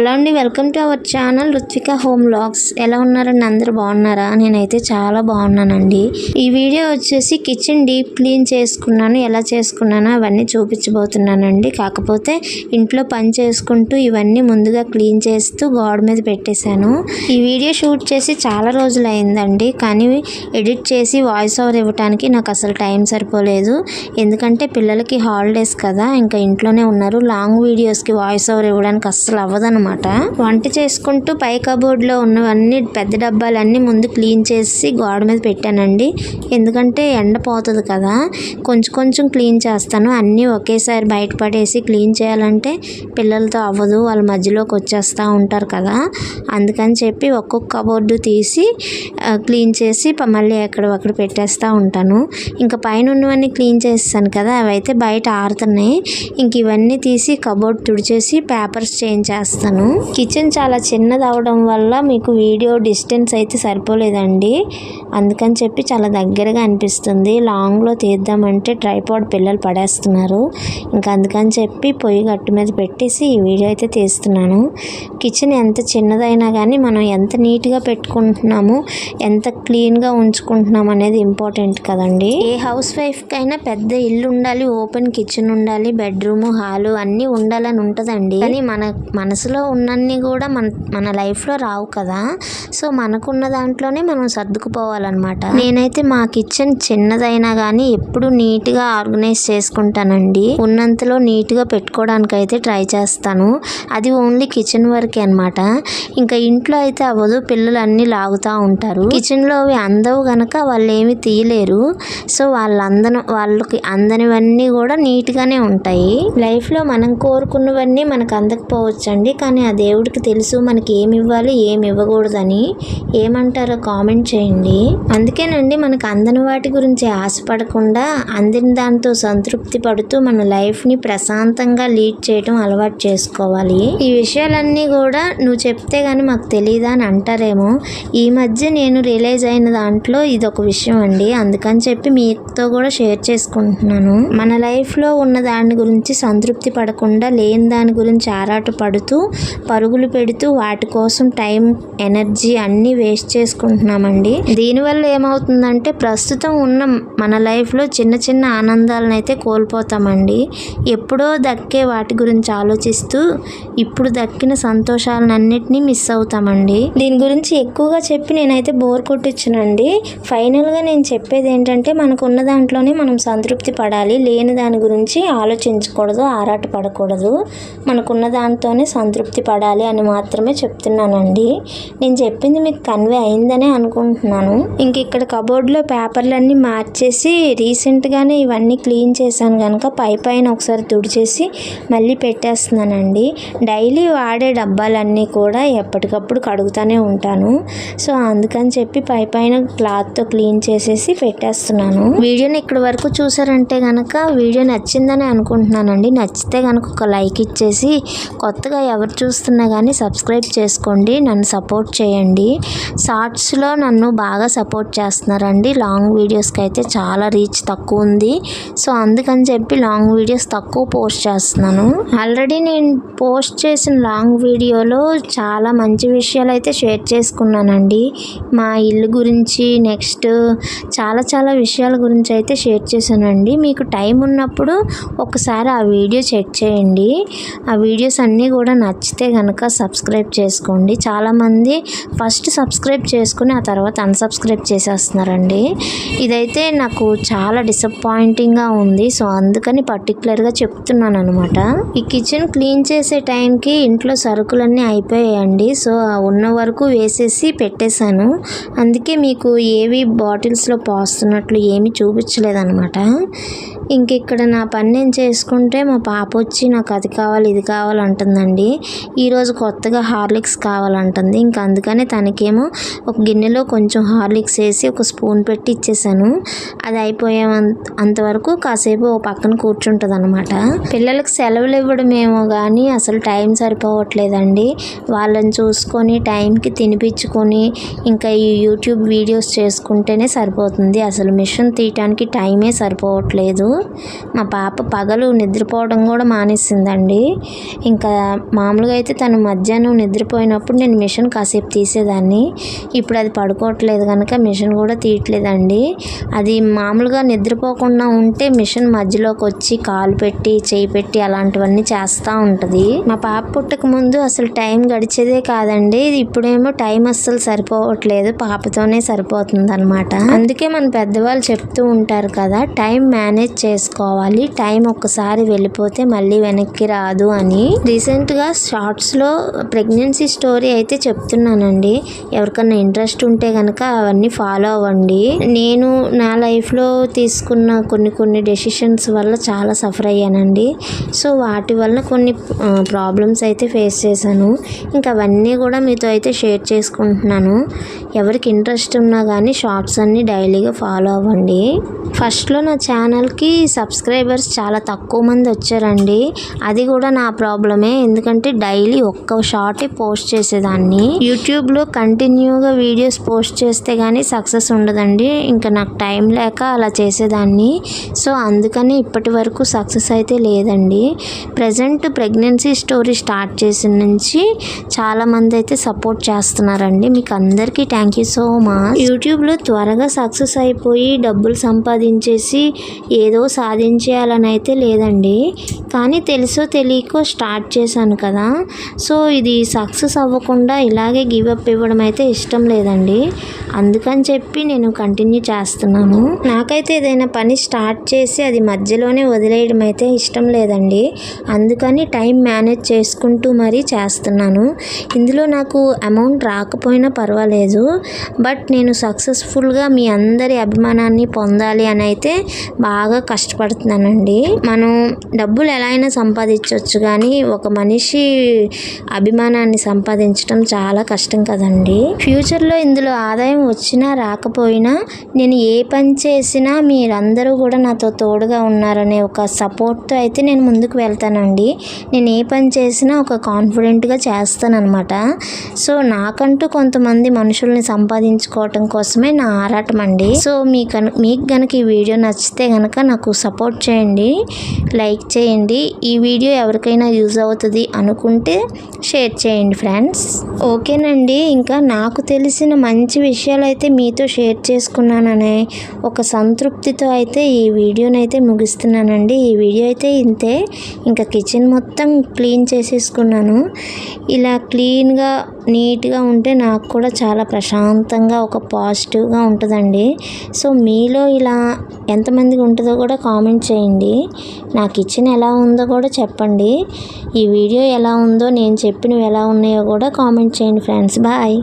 Hello అండి welcome to our channel Ruthvika home logs ఎలా ఉన్నారండి? అందరు బాగున్నారా? నేనైతే చాలా బాగున్నానండి. ఈ వీడియో వచ్చేసి కిచెన్ డీప్ క్లీన్ చేసుకున్నాను. ఎలా చేసుకున్నానో అవన్నీ చూపించబోతున్నానండి. కాకపోతే ఇంట్లో పని చేసుకుంటూ ఇవన్నీ ముందుగా క్లీన్ చేస్తూ గోడ మీద పెట్టేశాను. ఈ వీడియో షూట్ చేసి చాలా రోజులు అయిందండి కానీ ఎడిట్ చేసి వాయిస్ ఓవర్ ఇవ్వడానికి నాకు అసలు టైం సరిపోలేదు. ఎందుకంటే పిల్లలకి హాలిడేస్ కదా ఇంకా ఇంట్లోనే ఉన్నారు. లాంగ్ వీడియోస్కి వాయిస్ ఓవర్ ఇవ్వడానికి అస్సలు అవ్వదన్నమాట. వంట చేసుకుంటూ పై కబోర్డ్లో ఉన్నవన్నీ పెద్ద డబ్బాలన్నీ ముందు క్లీన్ చేసి గోడ మీద పెట్టానండి. ఎందుకంటే ఎండ పోతుంది కదా. కొంచెం కొంచెం క్లీన్ చేస్తాను. అన్నీ ఒకేసారి బయట పడేసి క్లీన్ చేయాలంటే పిల్లలతో అవ్వదు. వాళ్ళ మధ్యలోకి వచ్చేస్తూ ఉంటారు కదా. అందుకని చెప్పి ఒక్కొక్క కబోర్డు తీసి క్లీన్ చేసి మళ్ళీ ఎక్కడ అక్కడ పెట్టేస్తూ ఉంటాను. ఇంకా పైన ఉన్నవన్నీ క్లీన్ చేస్తాను కదా. అవి అయితే బయట ఆరుతున్నాయి. ఇంక ఇవన్నీ తీసి కబోర్డ్ తుడిచేసి పేపర్స్ చేంజ్ చేస్తాను. కిచెన్ చాలా చిన్నది అవడం వల్ల మీకు వీడియో డిస్టెన్స్ అయితే సరిపోలేదండి. అందుకని చెప్పి చాలా దగ్గరగా అనిపిస్తుంది. లాంగ్లో తీద్దామంటే ట్రైపాడ్ పిల్లలు పడేస్తున్నారు. ఇంకా అందుకని చెప్పి పొయ్యి గట్టు మీద పెట్టేసి ఈ వీడియో అయితే తీస్తున్నాను. కిచెన్ ఎంత చిన్నదైనా కానీ మనం ఎంత నీట్గా పెట్టుకుంటున్నాము ఎంత క్లీన్గా ఉంచుకుంటున్నాం అనేది ఇంపార్టెంట్ కదండి. ఏ హౌస్ వైఫ్కైనా పెద్ద ఇల్లు ఉండాలి ఓపెన్ కిచెన్ ఉండాలి బెడ్రూమ్ హాలు అన్నీ ఉండాలని ఉంటుందండి. కానీ మన మనసులో ఉన్నన్ని కూడా మన మన లైఫ్లో రావు కదా. సో మనకున్న దాంట్లోనే మనం సర్దుకుపోవాలన్నమాట. నేనైతే మా కిచెన్ చిన్నదైనా కానీ ఎప్పుడు నీట్గా ఆర్గనైజ్ చేసుకుంటానండి. ఉన్నంతలో నీట్గా పెట్టుకోవడానికి అయితే ట్రై చేస్తాను. అది ఓన్లీ కిచెన్ వరకే అనమాట ఇంకా ఇంట్లో అయితే అవ్వదు పిల్లలు అన్నీ లాగుతూ ఉంటారు. కిచెన్లో అవి అందవు గనక వాళ్ళు ఏమి తీయలేరు. సో వాళ్ళందన వాళ్ళకి అందనివన్నీ కూడా నీట్గానే ఉంటాయి. లైఫ్లో మనం కోరుకున్నవన్నీ మనకు అందకపోవచ్చండి. కానీ కానీ ఆ దేవుడికి తెలుసు మనకి ఏమి ఇవ్వాలి ఏమి ఇవ్వకూడదని. ఏమంటారో కామెంట్ చేయండి. అందుకేనండి మనకు అందని వాటి గురించి ఆశపడకుండా అందిన దాంతో సంతృప్తి పడుతూ మన లైఫ్ని ప్రశాంతంగా లీడ్ చేయడం అలవాటు చేసుకోవాలి. ఈ విషయాలన్నీ కూడా నువ్వు చెప్తే కానీ మాకు తెలియదా అని అంటారేమో. ఈ మధ్య నేను రియలైజ్ అయిన దాంట్లో ఇది ఒక విషయం అండి. అందుకని చెప్పి మీతో కూడా షేర్ చేసుకుంటున్నాను. మన లైఫ్లో ఉన్న దాని గురించి సంతృప్తి పడకుండా లేని దాని గురించి ఆరాట పడుతూ పరుగులు పెడుతూ వాటి కోసం టైం ఎనర్జీ అన్నీ వేస్ట్ చేసుకుంటున్నామండి. దీనివల్ల ఏమవుతుందంటే ప్రస్తుతం ఉన్న మన లైఫ్లో చిన్న చిన్న ఆనందాలను అయితే కోల్పోతామండి. ఎప్పుడో దక్కే వాటి గురించి ఆలోచిస్తూ ఇప్పుడు దక్కిన సంతోషాలన్నింటినీ మిస్ అవుతామండి. దీని గురించి ఎక్కువగా చెప్పి నేనైతే బోర్ కొట్టించునండి. ఫైనల్గా నేను చెప్పేది ఏంటంటే మనకున్న దాంట్లోనే మనం సంతృప్తి పడాలి. లేని దాని గురించి ఆలోచించకూడదు ఆరాట పడకూడదు మనకున్న దాంతోనే సంతృప్తి పడాలి అని మాత్రమే చెప్తున్నానండి. నేను చెప్పింది మీకు కన్వే అయిందనే అనుకుంటున్నాను. ఇంక ఇక్కడ కబోర్డ్లో పేపర్లన్నీ మార్చేసి రీసెంట్గానే ఇవన్నీ క్లీన్ చేశాను కనుక పై పైన ఒకసారి తుడిచేసి మళ్ళీ పెట్టేస్తున్నానండి. డైలీ వాడే డబ్బాలన్నీ కూడా ఎప్పటికప్పుడు కడుగుతూనే ఉంటాను. సో అందుకని చెప్పి పై పైన క్లాత్తో క్లీన్ చేసేసి పెట్టేస్తున్నాను. వీడియోని ఇక్కడ వరకు చూసారంటే కనుక వీడియో నచ్చిందని అనుకుంటున్నానండి. నచ్చితే కనుక ఒక లైక్ ఇచ్చేసి కొత్తగా ఎవరు చూస్తున్నా కానీ సబ్స్క్రైబ్ చేసుకోండి నన్ను సపోర్ట్ చేయండి. షార్ట్స్లో నన్ను బాగా సపోర్ట్ చేస్తున్నారండి. లాంగ్ వీడియోస్కి అయితే చాలా రీచ్ తక్కువ ఉంది. సో అందుకని చెప్పి లాంగ్ వీడియోస్ తక్కువ పోస్ట్ చేస్తున్నాను. ఆల్రెడీ నేను పోస్ట్ చేసిన లాంగ్ వీడియోలో చాలా మంచి విషయాలు అయితే షేర్ చేసుకున్నానండి. మా ఇల్లు గురించి నెక్స్ట్ చాలా చాలా విషయాల గురించి అయితే షేర్ చేశానండి. మీకు టైం ఉన్నప్పుడు ఒకసారి ఆ వీడియో చెక్ చేయండి. ఆ వీడియోస్ అన్నీ కూడా నచ్చితే కనుక సబ్స్క్రైబ్ చేసుకోండి. చాలామంది ఫస్ట్ సబ్స్క్రైబ్ చేసుకుని ఆ తర్వాత అన్సబ్స్క్రైబ్ చేసేస్తున్నారండి. ఇదైతే నాకు చాలా డిసప్పాయింటింగ్గా ఉంది. సో అందుకని పర్టికులర్గా చెప్తున్నాను అనమాట ఈ కిచెన్ క్లీన్ చేసే టైంకి ఇంట్లో సరుకులన్నీ అయిపోయాయండి. సో ఉన్న వరకు వేసేసి పెట్టేశాను. అందుకే మీకు ఏవి బాటిల్స్లో పోస్తున్నట్లు ఏమీ చూపించలేదన్నమాట. ఇంక ఇక్కడ నా పని నేను చేసుకుంటే మా పాప వచ్చి నాకు అది కావాలి ఇది కావాలంటుందండి ఈరోజు కొత్తగా హార్లిక్స్ కావాలంటుంది. ఇంకా అందుకనే తనకేమో ఒక గిన్నెలో కొంచెం హార్లిక్స్ వేసి ఒక స్పూన్ పెట్టి ఇచ్చేసాను. అది అయిపోయే అంతవరకు కాసేపు ఓ పక్కన కూర్చుంటుంది అనమాట పిల్లలకు సెలవులు ఇవ్వడమేమో కానీ అసలు టైం సరిపోవట్లేదండి. వాళ్ళని చూసుకొని టైంకి తినిపించుకొని ఇంకా ఈ యూట్యూబ్ వీడియోస్ చేసుకుంటేనే సరిపోతుంది. అసలు మిషన్ తీయటానికి టైమే సరిపోవట్లేదు. మా పాప పగలు నిద్రపోవడం కూడా మానేసిందండి. ఇంకా మామూలుగా అయితే తను మధ్యాహ్నం నిద్రపోయినప్పుడు నేను మిషన్ కాసేపు తీసేదాన్ని. ఇప్పుడు అది పడుకోవట్లేదు కనుక మిషన్ కూడా తీయట్లేదండి. అది మామూలుగా నిద్రపోకుండా ఉంటే మిషన్ మధ్యలోకి వచ్చి కాలు పెట్టి చేయి పెట్టి అలాంటివన్నీ చేస్తూ ఉంటుంది. మా పాప పుట్టక ముందు అసలు టైం గడిచేదే కాదండి. ఇప్పుడేమో టైం అస్సలు సరిపోవట్లేదు. పాపతోనే సరిపోతుంది అనమాట అందుకే మన పెద్దవాళ్ళు చెప్తూ ఉంటారు కదా టైం మేనేజ్ చేసుకోవాలి. టైం ఒక్కసారి వెళ్ళిపోతే మళ్ళీ వెనక్కి రాదు అని. రీసెంట్గా షార్ట్స్లో ప్రెగ్నెన్సీ స్టోరీ అయితే చెప్తున్నానండి. ఎవరికన్నా ఇంట్రెస్ట్ ఉంటే కనుక అవన్నీ ఫాలో అవ్వండి. నేను నా లైఫ్లో తీసుకున్న కొన్ని కొన్ని డెసిషన్స్ వల్ల చాలా సఫర్ అయ్యానండి. సో వాటి వల్ల కొన్ని ప్రాబ్లమ్స్ అయితే ఫేస్ చేశాను. ఇంకా అవన్నీ కూడా మీతో అయితే షేర్ చేసుకుంటున్నాను. ఎవరికి ఇంట్రెస్ట్ ఉన్నా కానీ షార్ట్స్ అన్నీ డైలీగా ఫాలో అవ్వండి. ఫస్ట్లో నా ఛానల్కి సబ్స్క్రైబర్స్ చాలా తక్కువ మంది వచ్చారండి. అది కూడా నా ప్రాబ్లమే. ఎందుకంటే డైలీ ఒక్క షార్టే పోస్ట్ చేసేదాన్ని. యూట్యూబ్లో కంటిన్యూగా వీడియోస్ పోస్ట్ చేస్తే కానీ సక్సెస్ ఉండదండి. ఇంకా నాకు టైం లేక అలా చేసేదాన్ని. సో అందుకని ఇప్పటి వరకు సక్సెస్ అయితే లేదండి. ప్రజెంట్ ప్రెగ్నెన్సీ స్టోరీ స్టార్ట్ చేసిన నుంచి చాలామంది అయితే సపోర్ట్ చేస్తున్నారండి. మీకు అందరికీ థ్యాంక్ యూ సో మచ్. యూట్యూబ్లో త్వరగా సక్సెస్ అయిపోయి డబ్బులు సంపాదించేసి ఏదో సాధించేయాలని అయితే లేదండి. కానీ తెలుసో తెలియకో స్టార్ట్ చేశాను కదా. సో ఇది సక్సెస్ అవ్వకుండా ఇలాగే గివప్ ఇవ్వడం అయితే ఇష్టం లేదండి. అందుకని చెప్పి నేను కంటిన్యూ చేస్తున్నాను. నాకైతే ఏదైనా పని స్టార్ట్ చేసి అది మధ్యలోనే వదిలేయడం అయితే ఇష్టం లేదండి. అందుకని టైం మేనేజ్ చేసుకుంటూ మరీ చేస్తున్నాను. ఇందులో నాకు అమౌంట్ రాకపోయినా పర్వాలేదు. బట్ నేను సక్సెస్ఫుల్గా మీ అందరి అభిమానాన్ని పొందాలి అని అయితే బాగా కష్టపడుతున్నానండి. మనం డబ్బులు ఎలా అయినా సంపాదించవచ్చు కానీ ఒక మనిషి అభిమానాన్ని సంపాదించడం చాలా కష్టం కదండి. ఫ్యూచర్లో ఇందులో ఆదాయం వచ్చినా రాకపోయినా నేను ఏ పని చేసినా మీరందరూ కూడా నాతో తోడుగా ఉన్నారనే ఒక సపోర్ట్తో అయితే నేను ముందుకు వెళ్తానండి. నేను ఏ పని చేసినా ఒక కాన్ఫిడెంట్గా చేస్తానన్నమాట. సో నాకంటూ కొంతమంది మనుషుల్ని సంపాదించుకోవటం కోసమే నా ఆరాటం అండి సో మీ కను మీకు కనుక ఈ వీడియో నచ్చితే కనుక నాకు సపోర్ట్ చేయండి లైక్ చేయండి. ఈ వీడియో ఎవరికైనా యూజ్ అవుతుంది అనుకుంటే షేర్ చేయండి ఫ్రెండ్స్. ఓకేనండి ఇంకా నాకు తెలిసిన మంచి విషయాలు అయితే మీతో షేర్ చేసుకున్నాననే ఒక సంతృప్తితో అయితే ఈ వీడియోని అయితే ముగిస్తున్నానండి. ఈ వీడియో అయితే ఇంతే. ఇంకా కిచెన్ మొత్తం క్లీన్ చేసేసుకున్నాను. ఇలా క్లీన్గా నీట్గా ఉంటే నాకు కూడా చాలా ప్రశాంతంగా ఒక పాజిటివ్గా ఉంటుందండి. సో మీలో ఇలా ఎంతమందికి ఉంటుందో కూడా కామెంట్ చేయండి. నా కిచెన్ ఎలా ఉందో కూడా చెప్పండి. ఈ వీడియో ఎలా ఉందో నేను చెప్పినవి ఎలా ఉన్నాయో కూడా కామెంట్ చేయండి ఫ్రెండ్స్. బాయ్.